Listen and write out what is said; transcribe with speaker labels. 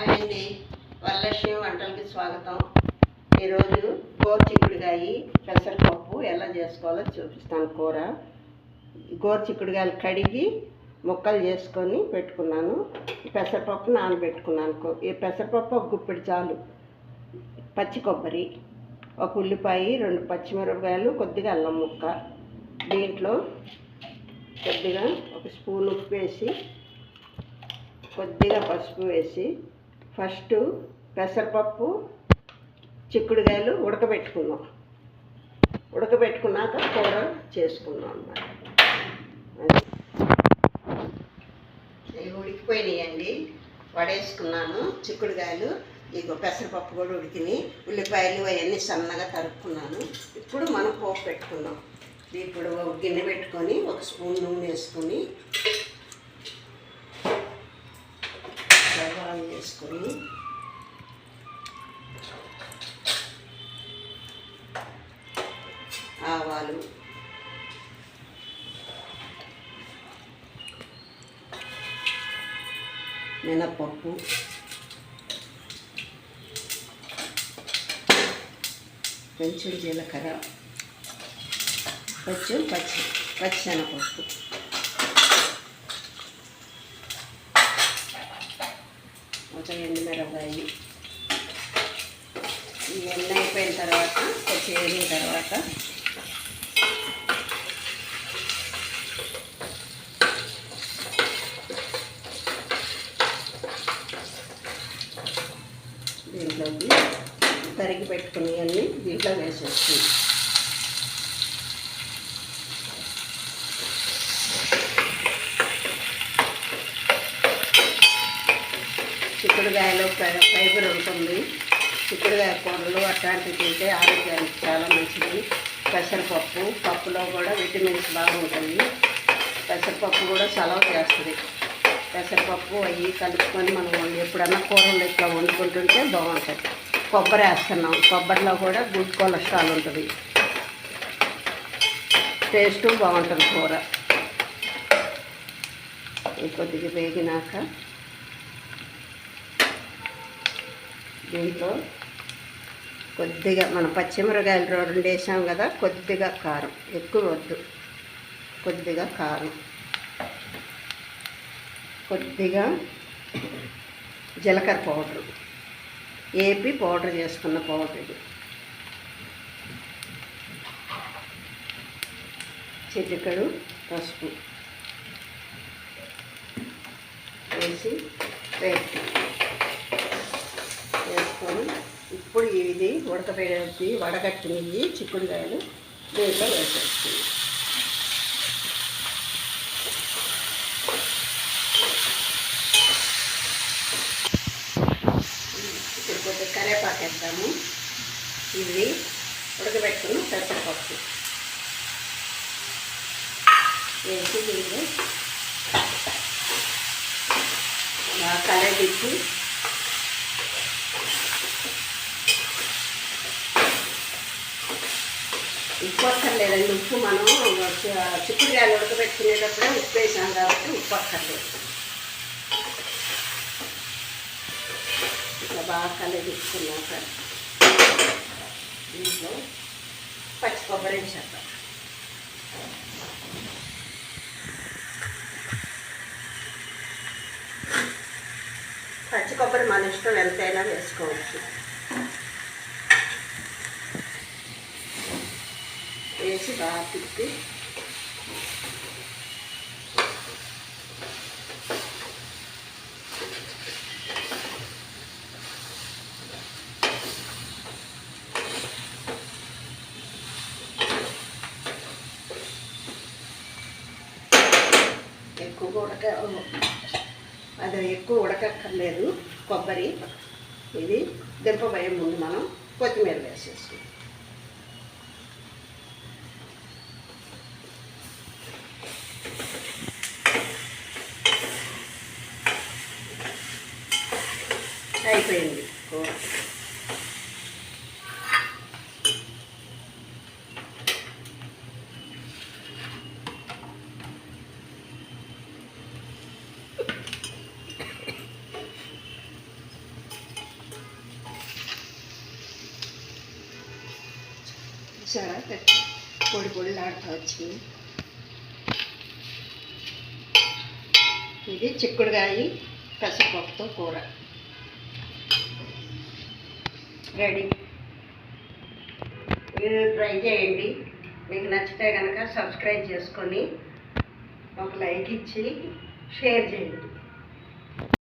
Speaker 1: Hi అండి వరలక్ష్మి వంటలకి స్వాగతం. ఈరోజు గోరుచిక్కుడుగాయ పెసరపప్పు ఎలా చేసుకోవాలో చూపిస్తాను కూర. గోరు చిక్కుడుకాయలు కడిగి ముక్కలు చేసుకొని పెట్టుకున్నాను. పెసరపప్పు నానబెట్టుకున్నాను. ఈ పెసరపప్పు ఒక గుప్పెడు చాలు. పచ్చి కొబ్బరి ఒక ఉల్లిపాయ రెండు పచ్చిమిరపకాయలు కొద్దిగా అల్లం ముక్క. దీంట్లో కొద్దిగా ఒక స్పూన్ ఉప్పు వేసి కొద్దిగా పసుపు వేసి ఫస్ట్ పెసరపప్పు చిక్కుడుకాయలు ఉడకబెట్టుకున్నాం. ఉడకబెట్టుకున్నాక కూర చేసుకున్నాం అన్నమాట. ఇవి ఉడికిపోయినాయండి. వడేసుకున్నాను చిక్కుడుకాయలు ఇగో పెసరపప్పు కూడా ఉడికినాయి. ఉల్లిపాయలు అవన్నీ సన్నగా తరుక్కున్నాను. ఇప్పుడు మనం పోపు పెట్టుకున్నాం ఇప్పుడు గిన్నె పెట్టుకొని ఒక స్పూన్ నూనె వేసుకొని స్టవ్ ఆవాలు మినప్పప్పు కొంచెం జీలకర్ర కొంచెం పచ్చి పచ్చెనపప్పు ఒక ఎండుమిరపకాయ ఇవన్నీ అయిపోయిన తర్వాత కొంచెం తర్వాత దీంట్లోకి తరిగి పెట్టుకుని అన్నీ దీంట్లో వేసేస్తుంది చిక్కుడుకాయలో ఫైబర్ ఉంటుంది. చిక్కుడుకాయ కూరలు అట్లాంటివి తింటే ఆరోగ్యానికి చాలా మంచిది. పెసరపప్పు పప్పులో కూడా విటమిన్స్ బాగుంటాయి పెసరపప్పు కూడా సలవ చేస్తుంది. పెసరపప్పు అవి కలుపుకొని మనం ఎప్పుడన్నా కూరలు ఇట్లా వండుకుంటుంటే బాగుంటుంది కొబ్బరి వేస్తున్నాం. కొబ్బరిలో కూడా గుడ్ కొలెస్ట్రాల్ ఉంటుంది. టేస్ట్ బాగుంటుంది కూర. కొద్దిగా వేగినాక దీంట్లో కొద్దిగా మన పచ్చిమిరకాయలు రెండు వేసాం కదా కొద్దిగా కారం. ఎక్కువ వద్దు. కొద్దిగా కారం. కొద్దిగా జీలకర్ర పౌడరు. ఏపీ పౌడర్ చేసుకున్న పౌడర్ ఇది. చిటికడు పసుపు. వేసి వేస్తాం వేసుకొని ఇప్పుడు ఇది ఉడకబెట్టి వడగట్టినవి చిక్కుడుకాయలు దీంట్లో వేసేస్తుంది ఇప్పుడు కొద్దిగా కరేపాకు వేద్దాము. ఇది ఉడకబెట్టుకున్న పెసరపప్పు. వేసి దీన్ని బాగా ఉప్పు అక్కర్లేదండి ఉప్పు మనం చి- చిక్కుడుకాయలు ఉడకబెట్టుకునేటప్పుడే ఉప్పు వేసాం కాబట్టి ఉప్పు అక్కర్లేదు ఇట్లా బాగా కలిగించుకున్నాక దీంట్లో పచ్చి కొబ్బరి వేసేద్దాం పచ్చి కొబ్బరి మన ఇష్టం ఎంతైనా వేసుకోవచ్చు. వేసి బాగా తిప్పి. ఎక్కువ ఉడక అది ఎక్కువ ఉడకక్కర్లేదు. కొబ్బరి. ఇది దింపబోయే ముందు మనం కొత్తిమీర వేసేసుకుంటాం అయిపోయింది. కూర పొడి పొడి లాడుతూ వచ్చింది ఇది చిక్కుడుకాయ పెసరపప్పుతో కూర. రెడీ. మీరు ట్రై చేయండి. మీకు నచ్చితే కనుక సబ్స్క్రైబ్ చేసుకొని ఒక లైక్ ఇచ్చి షేర్ చేయండి.